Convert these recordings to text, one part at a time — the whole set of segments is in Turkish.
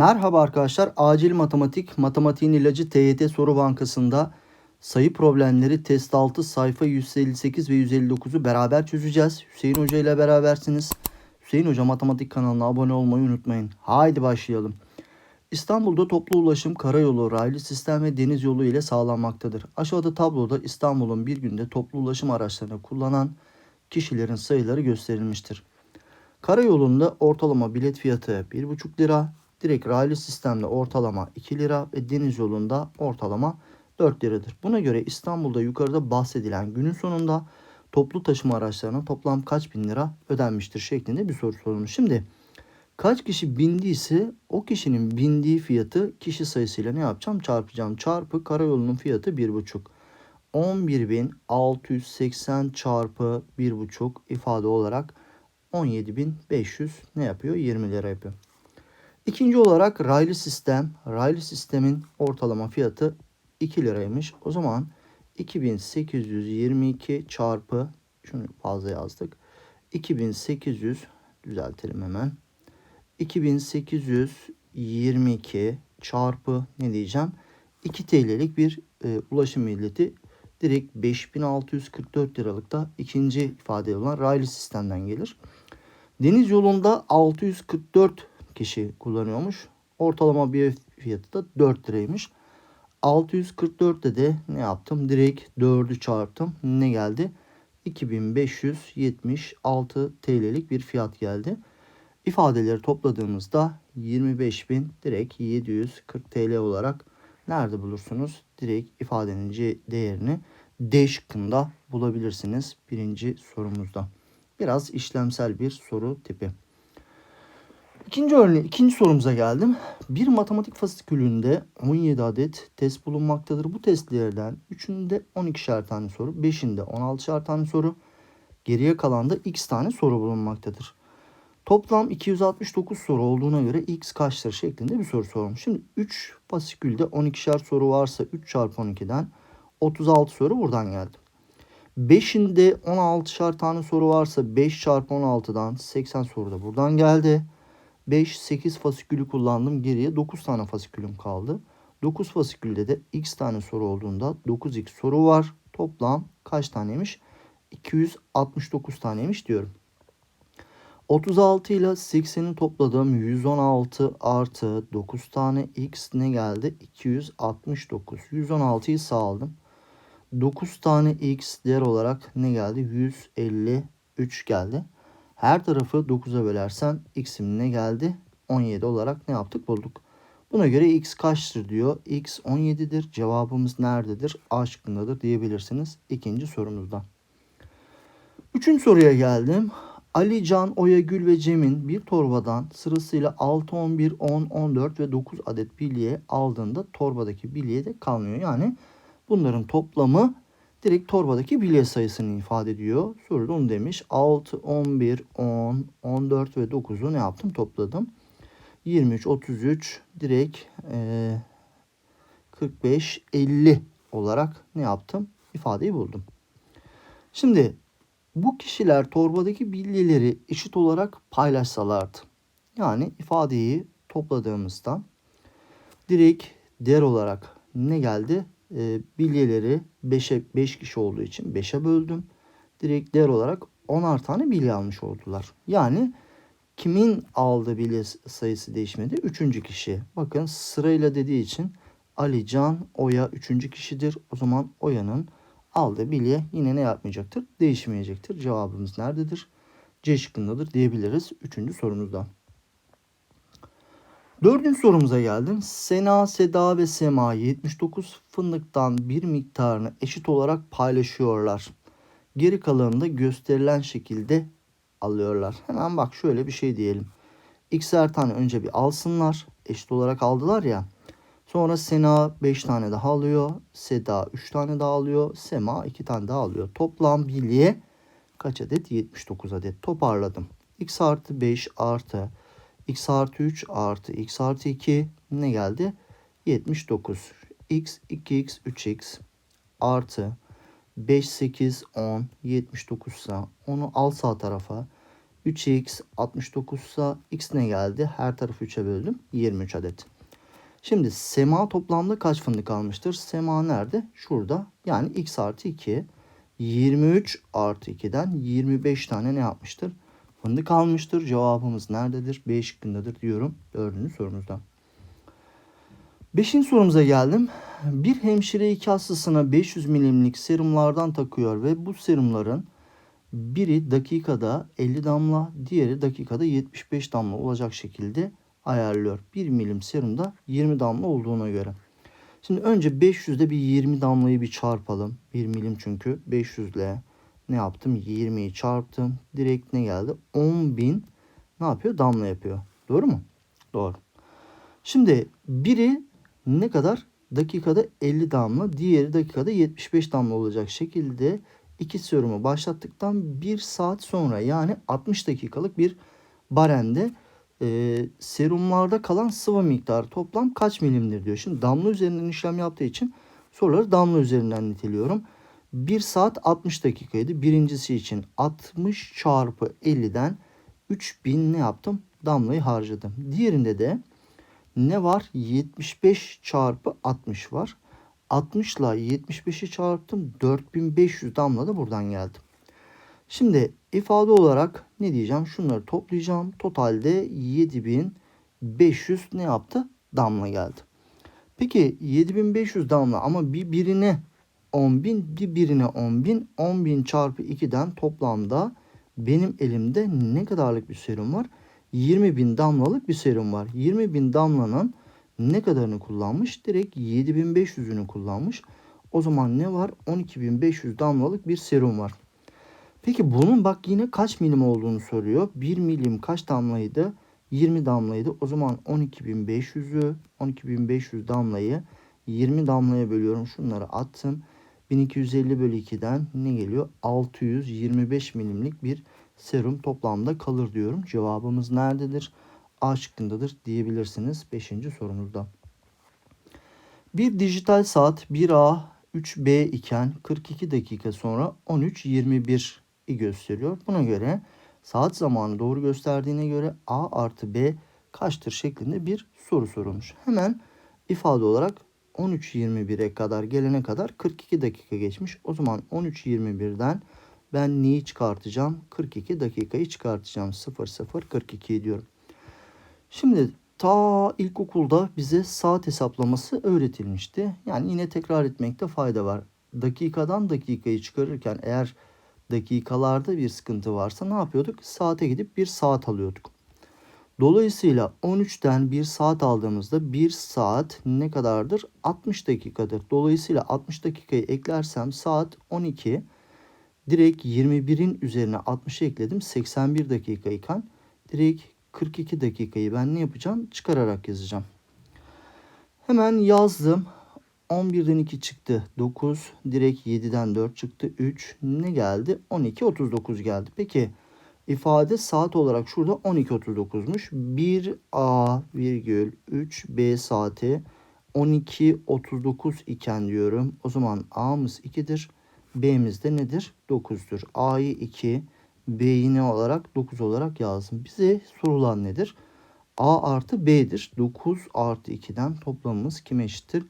Merhaba arkadaşlar. Acil matematik, matematiğin ilacı TYT soru bankasında sayı problemleri test 6 sayfa 158 ve 159'u beraber çözeceğiz. Hüseyin Hoca ile berabersiniz. Hüseyin Hoca matematik kanalına abone olmayı unutmayın. Haydi başlayalım. İstanbul'da toplu ulaşım karayolu, raylı sistem ve deniz yolu ile sağlanmaktadır. Aşağıda tabloda İstanbul'un bir günde toplu ulaşım araçlarını kullanan kişilerin sayıları gösterilmiştir. Karayolunda ortalama bilet fiyatı 1,5 lira, direkt raylı sistemde ortalama 2 lira ve deniz yolunda ortalama 4 liradır. Buna göre İstanbul'da yukarıda bahsedilen günün sonunda toplu taşıma araçlarına toplam kaç bin lira ödenmiştir şeklinde bir soru sorulmuş. Şimdi kaç kişi bindiyse o kişinin bindiği fiyatı kişi sayısıyla ne yapacağım? Çarpacağım. Çarpı karayolunun fiyatı 1,5. 11.680 çarpı 1,5 ifade olarak 17.500 ne yapıyor? 20 lira yapıyor. İkinci olarak raylı sistem. Raylı sistemin ortalama fiyatı 2 liraymış. O zaman 2822 çarpı şunu fazla yazdık. 2800 düzeltelim hemen. 2822 çarpı ne diyeceğim? 2 TL'lik bir e, ulaşım milleti direkt 5644 liralık da ikinci ifade olan raylı sistemden gelir. Deniz yolunda 644 kişi kullanıyormuş. Ortalama bir fiyatı da 4 liraymış. 644'te de ne yaptım? Direkt 4'ü çarptım. Ne geldi? 2576 TL'lik bir fiyat geldi. İfadeleri topladığımızda 25.000 direkt 740 TL olarak nerede bulursunuz? Direkt ifadenin değerini D şıkkında bulabilirsiniz birinci sorumuzda. Biraz işlemsel bir soru tipi. İkinci örneği, ikinci sorumuza geldim. Bir matematik fasikülünde 17 adet test bulunmaktadır. Bu testlerden 3'ünde 12'şer tane soru, 5'inde 16'şer tane soru, geriye kalan da x tane soru bulunmaktadır. Toplam 269 soru olduğuna göre x kaçtır şeklinde bir soru sormuş. Şimdi 3 fasikülde 12'şer soru varsa 3 çarpı 12'den 36 soru buradan geldi. 5'inde 16'şar tane soru varsa 5 çarpı 16'dan 80 soru da buradan geldi. 5, 8 fasikülü kullandım. Geriye 9 tane fasikülüm kaldı. 9 fasikülde de x tane soru olduğunda 9x soru var. Toplam kaç taneymiş? 269 taneymiş diyorum. 36 ile 80'i topladım. 116 artı 9 tane x ne geldi? 269. 116'yı sağ aldım. 9 tane x değer olarak ne geldi? 153 geldi. Her tarafı 9'a bölersen x'im ne geldi? 17 olarak ne yaptık? Bulduk. Buna göre x kaçtır diyor. x 17'dir. Cevabımız nerededir? A şıkkındadır diyebilirsiniz. İkinci sorumuzda. Üçüncü soruya geldim. Ali, Can, Oya, Gül ve Cem'in bir torbadan sırasıyla 6, 11, 10, 14 ve 9 adet bilye aldığında torbadaki bilye de kalmıyor. Yani bunların toplamı direkt torbadaki bilye sayısını ifade ediyor. Soruda onu demiş. 6, 11, 10, 14 ve 9'u ne yaptım? Topladım. 23, 33 direkt e, 45, 50 olarak ne yaptım? İfadeyi buldum. Şimdi bu kişiler torbadaki bilyeleri eşit olarak paylaşsalardı. Yani ifadeyi topladığımızda direkt değer olarak ne geldi? E, bilyeleri 5'e 5 kişi olduğu için 5'e böldüm. Direkt değer olarak 10'ar tane bilye almış oldular. Yani kimin aldığı bilye sayısı değişmedi? Üçüncü kişi. Bakın sırayla dediği için Ali, Can, Oya üçüncü kişidir. O zaman Oya'nın aldığı bilye yine ne yapmayacaktır? Değişmeyecektir. Cevabımız nerededir? C şıkkındadır diyebiliriz. Üçüncü sorumuzda. Dördüncü sorumuza geldim. Sena, Seda ve Sema 79 fındıktan bir miktarını eşit olarak paylaşıyorlar. Geri kalanını da gösterilen şekilde alıyorlar. Hemen bak şöyle bir şey diyelim. X'er tane önce bir alsınlar. Eşit olarak aldılar ya. Sonra Sena 5 tane daha alıyor. Seda 3 tane daha alıyor. Sema 2 tane daha alıyor. Toplam bilye kaç adet? 79 adet. Toparladım. X artı 5 artı x artı 3 artı x artı 2 ne geldi? 79. x 2x 3x artı 5 8 10 79 ise onu al sağ tarafa 3x 69 ise x ne geldi? Her tarafı 3'e böldüm. 23 adet. Şimdi Sema toplamda kaç fındık almıştır? Sema nerede? Şurada. Yani x artı 2. 23 artı 2'den 25 tane ne yapmıştır? Fındık almıştır. Cevabımız nerededir? B şıkkındadır diyorum. Dördüncü sorumuzda. Beşinci sorumuza geldim. Bir hemşire iki hastasına 500 milimlik serumlardan takıyor ve bu serumların biri dakikada 50 damla, diğeri dakikada 75 damla olacak şekilde ayarlıyor. 1 milim serumda 20 damla olduğuna göre. Şimdi önce 500'de bir 20 damlayı bir çarpalım. 1 milim çünkü 500 ile ne yaptım? 20'yi çarptım. Direkt ne geldi? 10.000 ne yapıyor? Damla yapıyor. Doğru mu? Doğru. Şimdi biri ne kadar? Dakikada 50 damla, diğeri dakikada 75 damla olacak şekilde iki serumu başlattıktan 1 saat sonra yani 60 dakikalık bir barende e, serumlarda kalan sıvı miktarı toplam kaç milimdir diyor. Şimdi damla üzerinden işlem yaptığı için soruları damla üzerinden niteliyorum. 1 saat 60 dakikaydı. Birincisi için 60 çarpı 50'den 3000 ne yaptım? Damlayı harcadım. Diğerinde de ne var? 75 çarpı 60 var. 60 ile 75'i çarptım. 4500 damla da buradan geldi. Şimdi ifade olarak ne diyeceğim? Şunları toplayacağım. Totalde 7500 ne yaptı? Damla geldi. Peki 7500 damla ama bir birine 10.000 bir birine 10.000 10.000 çarpı 2'den toplamda benim elimde ne kadarlık bir serum var? 20.000 damlalık bir serum var. 20.000 damlanın ne kadarını kullanmış? Direkt 7500'ünü kullanmış. O zaman ne var? 12.500 damlalık bir serum var. Peki bunun bak yine kaç milim olduğunu soruyor. 1 milim kaç damlaydı? 20 damlaydı. O zaman 12.500'ü 12.500 damlayı 20 damlaya bölüyorum. Şunları attım. 1250 bölü 2'den ne geliyor? 625 milimlik bir serum toplamda kalır diyorum. Cevabımız nerededir? A şıkkındadır diyebilirsiniz 5. sorumuzda. Bir dijital saat 1A 3B iken 42 dakika sonra 13.21'i gösteriyor. Buna göre saat zamanı doğru gösterdiğine göre A artı B kaçtır şeklinde bir soru sorulmuş. Hemen ifade olarak 13.21'e kadar gelene kadar 42 dakika geçmiş. O zaman 13.21'den ben neyi çıkartacağım? 42 dakikayı çıkartacağım. 0 0 42 diyorum. Şimdi ta ilkokulda bize saat hesaplaması öğretilmişti. Yani yine tekrar etmekte fayda var. Dakikadan dakikayı çıkarırken eğer dakikalarda bir sıkıntı varsa ne yapıyorduk? Saate gidip bir saat alıyorduk. Dolayısıyla 13'ten bir saat aldığımızda bir saat ne kadardır? 60 dakikadır. Dolayısıyla 60 dakikayı eklersem saat 12. Direkt 21'in üzerine 60'ı ekledim. 81 dakikayken direkt 42 dakikayı ben ne yapacağım? Çıkararak yazacağım. Hemen yazdım. 11'den 2 çıktı. 9. Direkt 7'den 4 çıktı. 3. Ne geldi? 12. 39 geldi. Peki ifade saat olarak şurada 12.39'muş. 1A virgül 3B saati 12.39 iken diyorum. O zaman A'mız 2'dir. B'miz de nedir? 9'dur. A'yı 2, B'yi ne olarak? 9 olarak yazdım. Bize sorulan nedir? A artı B'dir. 9 artı 2'den toplamımız kime eşittir?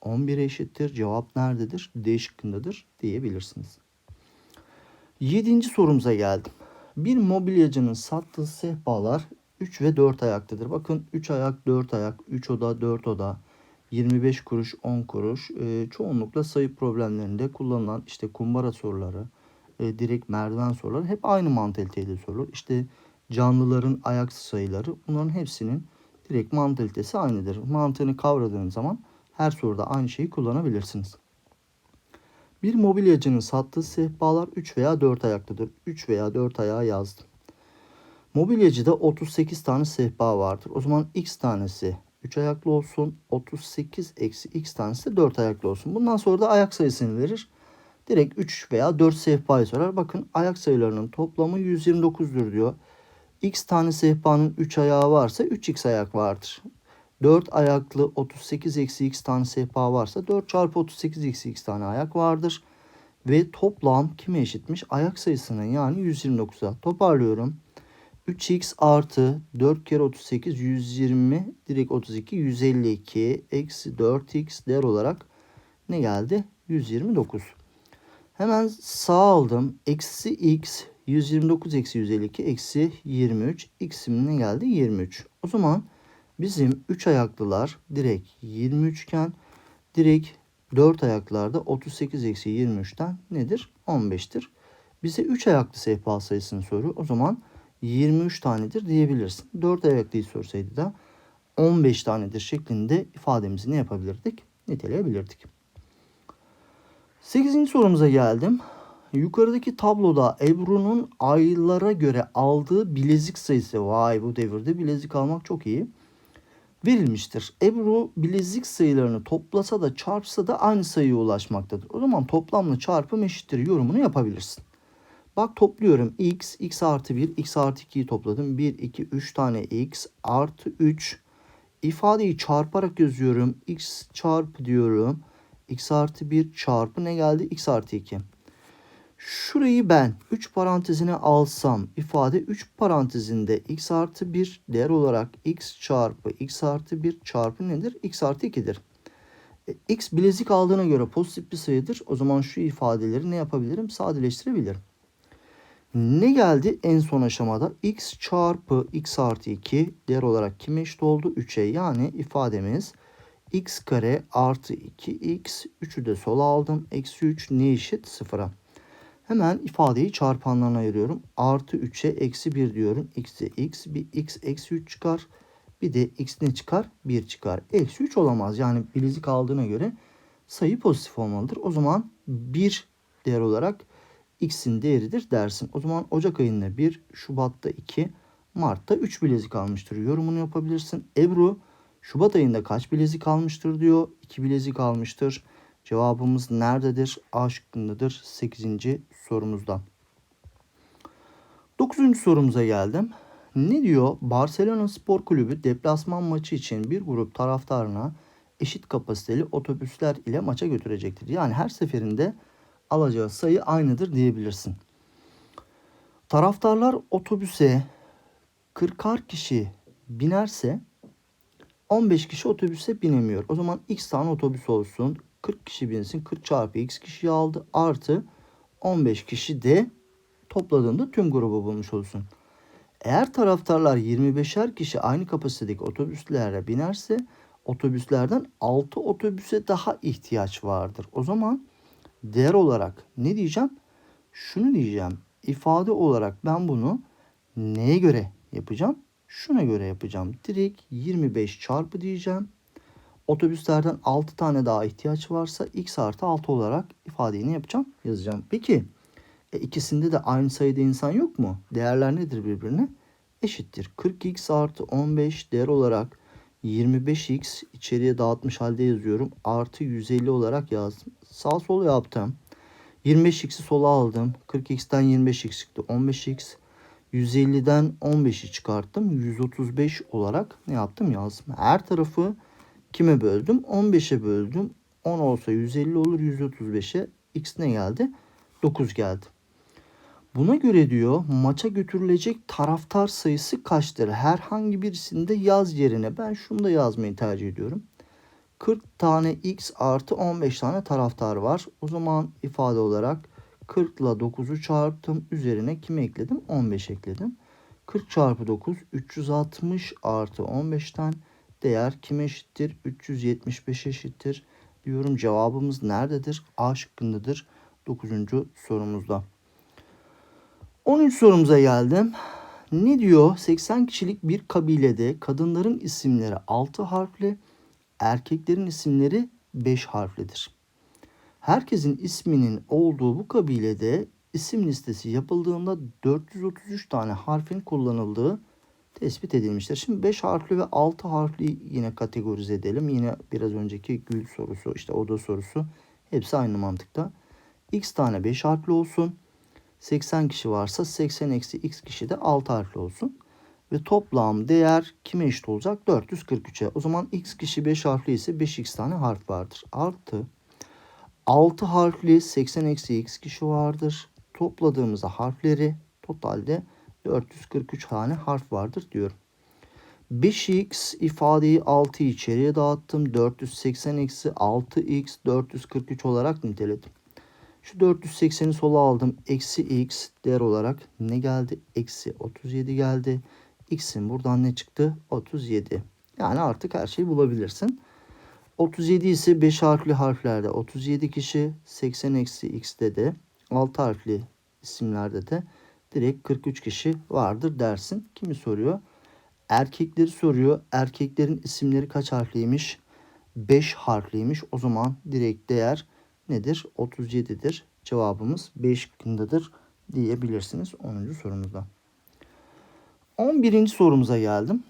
11 eşittir. Cevap nerededir? D şıkkındadır diyebilirsiniz. Yedinci sorumuza geldim. Bir mobilyacının sattığı sehpalar 3 ve 4 ayaktadır. Bakın 3 ayak, 4 ayak, 3 oda, 4 oda, 25 kuruş, 10 kuruş. E, çoğunlukla sayı problemlerinde kullanılan işte kumbara soruları, e, direkt merdiven soruları hep aynı mantaliteli sorulur. İşte canlıların ayak sayıları bunların hepsinin direkt mantalitesi aynıdır. Mantığını kavradığınız zaman her soruda aynı şeyi kullanabilirsiniz. Bir mobilyacının sattığı sehpalar 3 veya 4 ayaktadır. 3 veya 4 ayağı yazdım. Mobilyacıda 38 tane sehpa vardır. O zaman x tanesi 3 ayaklı olsun. 38 eksi x tanesi de 4 ayaklı olsun. Bundan sonra da ayak sayısını verir. Direkt 3 veya 4 sehpayı sorar. Bakın ayak sayılarının toplamı 129'dur diyor. X tane sehpanın 3 ayağı varsa 3x ayak vardır. 4 ayaklı 38 eksi x tane sehpa varsa 4 çarpı 38 eksi x tane ayak vardır. Ve toplam kime eşitmiş? Ayak sayısının yani 129'a. Toparlıyorum. 3x artı 4 kere 38 120 direkt 32 152 eksi 4x değer olarak ne geldi? 129. Hemen sağ aldım. Eksi x 129 eksi 152 eksi 23. X'im ne geldi? 23. O zaman bizim 3 ayaklılar direkt 23 iken direkt 4 ayaklarda 38 eksi 23'ten nedir? 15'tir. Bize 3 ayaklı sehpa sayısını soruyor. O zaman 23 tanedir diyebilirsin. 4 ayaklıyı sorsaydı da 15 tanedir şeklinde ifademizi ne yapabilirdik? Niteleyebilirdik. 8. sorumuza geldim. Yukarıdaki tabloda Ebru'nun aylara göre aldığı bilezik sayısı. Vay bu devirde bilezik almak çok iyi. Verilmiştir. Ebru bilezik sayılarını toplasa da çarpsa da aynı sayıya ulaşmaktadır. O zaman toplamla çarpım eşittir yorumunu yapabilirsin. Bak topluyorum. x, x artı 1, x artı 2'yi topladım. 1, 2, 3 tane x artı 3. İfadeyi çarparak yazıyorum. x çarpı diyorum. x artı 1 çarpı ne geldi? x artı 2. Şurayı ben 3 parantezine alsam ifade 3 parantezinde x artı 1 değer olarak x çarpı x artı 1 çarpı nedir? x artı 2'dir. E, x bilezik aldığına göre pozitif bir sayıdır. O zaman şu ifadeleri ne yapabilirim? Sadeleştirebilirim. Ne geldi en son aşamada? x çarpı x artı 2 değer olarak kime eşit oldu? 3'e yani ifademiz x kare artı 2x 3'ü de sola aldım. Eksi 3 ne eşit? 0'a. Hemen ifadeyi çarpanlarına ayırıyorum. Artı 3'e eksi 1 diyorum. x'e x bir x eksi 3 çıkar. Bir de x ne çıkar? 1 çıkar. Eksi 3 olamaz. Yani bilezik aldığına göre sayı pozitif olmalıdır. O zaman 1 değer olarak x'in değeridir dersin. O zaman Ocak ayında 1, Şubat'ta 2, Mart'ta 3 bilezik almıştır. Yorumunu yapabilirsin. Ebru Şubat ayında kaç bilezik almıştır diyor. 2 bilezik almıştır. Cevabımız nerededir? A şıkkındadır 8. sorumuzda. 9. sorumuza geldim. Ne diyor? Barcelona Spor Kulübü deplasman maçı için bir grup taraftarına eşit kapasiteli otobüsler ile maça götürecektir. Yani her seferinde alacağı sayı aynıdır diyebilirsin. Taraftarlar otobüse 40'ar kişi binerse 15 kişi otobüse binemiyor. O zaman x tane otobüs olsun. 40 kişi binsin. 40 çarpı x kişiyi aldı. Artı 15 kişi de topladığında tüm grubu bulmuş olsun. Eğer taraftarlar 25'er kişi aynı kapasitedeki otobüslere binerse otobüslerden 6 otobüse daha ihtiyaç vardır. O zaman değer olarak ne diyeceğim? Şunu diyeceğim. İfade olarak ben bunu neye göre yapacağım? Şuna göre yapacağım. Direkt 25 çarpı diyeceğim. Otobüslerden 6 tane daha ihtiyaç varsa x artı 6 olarak ifadeyi ne yapacağım? Yazacağım. Peki e, ikisinde de aynı sayıda insan yok mu? Değerler nedir birbirine? Eşittir. 40x artı 15 değer olarak 25x içeriye dağıtmış halde yazıyorum. Artı 150 olarak yazdım. Sağ sol yaptım. 25x'i sola aldım. 40x'ten 25x çıktı. 15x. 150'den 15'i çıkarttım. 135 olarak ne yaptım yazdım. Her tarafı kime böldüm? 15'e böldüm. 10 olsa 150 olur. 135'e x ne geldi? 9 geldi. Buna göre diyor maça götürülecek taraftar sayısı kaçtır? Herhangi birisinde yaz yerine ben şunu da yazmayı tercih ediyorum. 40 tane x artı 15 tane taraftar var. O zaman ifade olarak 40 ile 9'u çarptım. Üzerine kimi ekledim? 15 ekledim. 40 çarpı 9 360 artı 15'ten değer kime eşittir? 375 eşittir. Diyorum cevabımız nerededir? A şıkkındadır. 9. sorumuzda. 13 sorumuza geldim. Ne diyor? 80 kişilik bir kabilede kadınların isimleri 6 harfli, erkeklerin isimleri 5 harflidir. Herkesin isminin olduğu bu kabilede isim listesi yapıldığında 433 tane harfin kullanıldığı tespit edilmiştir. Şimdi 5 harfli ve 6 harfli yine kategorize edelim. Yine biraz önceki gül sorusu, işte oda sorusu hepsi aynı mantıkta. X tane 5 harfli olsun. 80 kişi varsa 80 eksi x kişi de 6 harfli olsun. Ve toplam değer kime eşit olacak? 443'e. O zaman x kişi 5 harfli ise 5x tane harf vardır. Artı 6 harfli 80 eksi x kişi vardır. Topladığımızda harfleri totalde 443 tane harf vardır diyorum. 5x ifadeyi 6 içeriye dağıttım. 480 eksi 6x 443 olarak niteledim. Şu 480'i sola aldım. Eksi x değer olarak ne geldi? Eksi 37 geldi. X'in buradan ne çıktı? 37. Yani artık her şeyi bulabilirsin. 37 ise 5 harfli harflerde 37 kişi 80 eksi x'te de 6 harfli isimlerde de direkt 43 kişi vardır dersin. Kimi soruyor? Erkekleri soruyor. Erkeklerin isimleri kaç harfliymiş? 5 harfliymiş. O zaman direkt değer nedir? 37'dir. Cevabımız 5 şıkkındadır diyebilirsiniz 10. sorumuzda. 11. sorumuza geldim.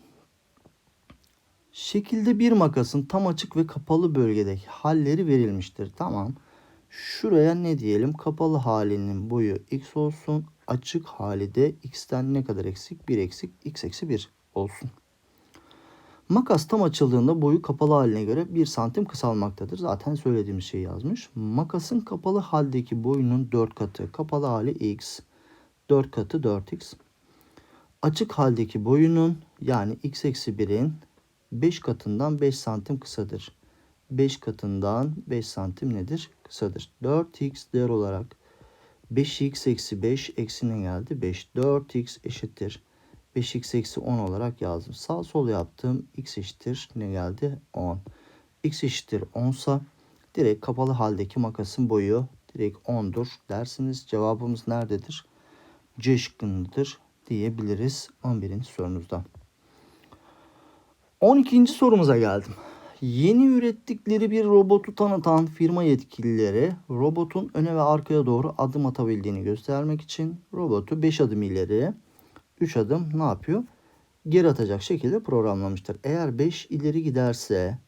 Şekilde bir makasın tam açık ve kapalı bölgedeki halleri verilmiştir. Tamam. Şuraya ne diyelim? Kapalı halinin boyu x olsun. Açık hali de x'ten ne kadar eksik? 1 eksik. x eksi 1 olsun. Makas tam açıldığında boyu kapalı haline göre 1 santim kısalmaktadır. Zaten söylediğimiz şeyi yazmış. Makasın kapalı haldeki boyunun 4 katı. Kapalı hali x. 4 katı 4x. Açık haldeki boyunun yani x eksi 1'in 5 katından 5 santim kısadır. 5 katından 5 santim nedir? Kısadır. 4x değer olarak 5x eksi 5 eksine geldi. 5. 4x eşittir. 5x eksi 10 olarak yazdım. Sağ sol yaptım. x eşittir. Ne geldi? 10. x eşittir 10 sa direkt kapalı haldeki makasın boyu direkt 10'dur dersiniz. Cevabımız nerededir? C şıkkındadır diyebiliriz 11. sorumuzda. 12. sorumuza geldim. Yeni ürettikleri bir robotu tanıtan firma yetkilileri robotun öne ve arkaya doğru adım atabildiğini göstermek için robotu 5 adım ileri, 3 adım ne yapıyor? Geri atacak şekilde programlamıştır. Eğer 5 ileri giderse,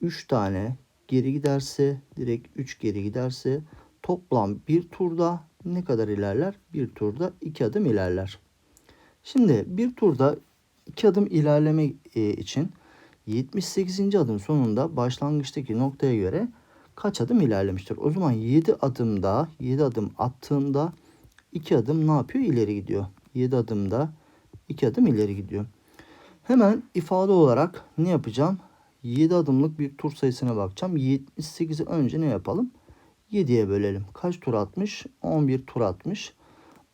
3 tane geri giderse, direkt 3 geri giderse toplam bir turda ne kadar ilerler? Bir turda 2 adım ilerler. Şimdi bir turda 2 adım ilerleme e, için 78. adım sonunda başlangıçtaki noktaya göre kaç adım ilerlemiştir? O zaman 7 adımda 7 adım attığında 2 adım ne yapıyor? İleri gidiyor. 7 adımda 2 adım ileri gidiyor. Hemen ifade olarak ne yapacağım? 7 adımlık bir tur sayısına bakacağım. 78'i önce ne yapalım? 7'ye bölelim. Kaç tur atmış? 11 tur atmış.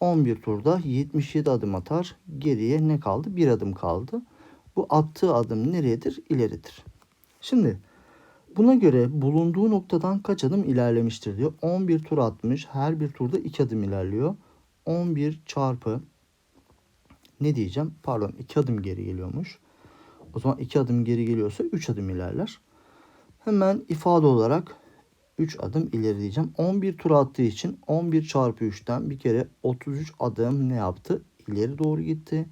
11 turda 77 adım atar. Geriye ne kaldı? Bir adım kaldı. Bu attığı adım nereyedir? İleridir. Şimdi buna göre bulunduğu noktadan kaç adım ilerlemiştir diyor. 11 tur atmış. Her bir turda 2 adım ilerliyor. 11 çarpı ne diyeceğim? Pardon 2 adım geri geliyormuş. O zaman 2 adım geri geliyorsa 3 adım ilerler. Hemen ifade olarak 3 adım ileri diyeceğim. 11 tur attığı için 11 çarpı 3'ten bir kere 33 adım ne yaptı? İleri doğru gitti.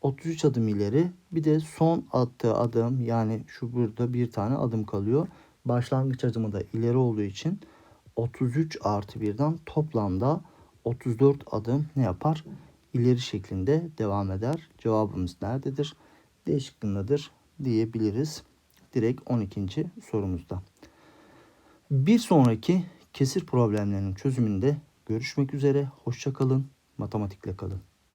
33 adım ileri. Bir de son attığı adım yani şu burada bir tane adım kalıyor. Başlangıç adımı da ileri olduğu için 33 artı 1'den toplamda 34 adım ne yapar? İleri şeklinde devam eder. Cevabımız nerededir? D şıkkındadır diyebiliriz. Direkt 12. sorumuzda. Bir sonraki kesir problemlerinin çözümünde görüşmek üzere. Hoşçakalın. Matematikle kalın.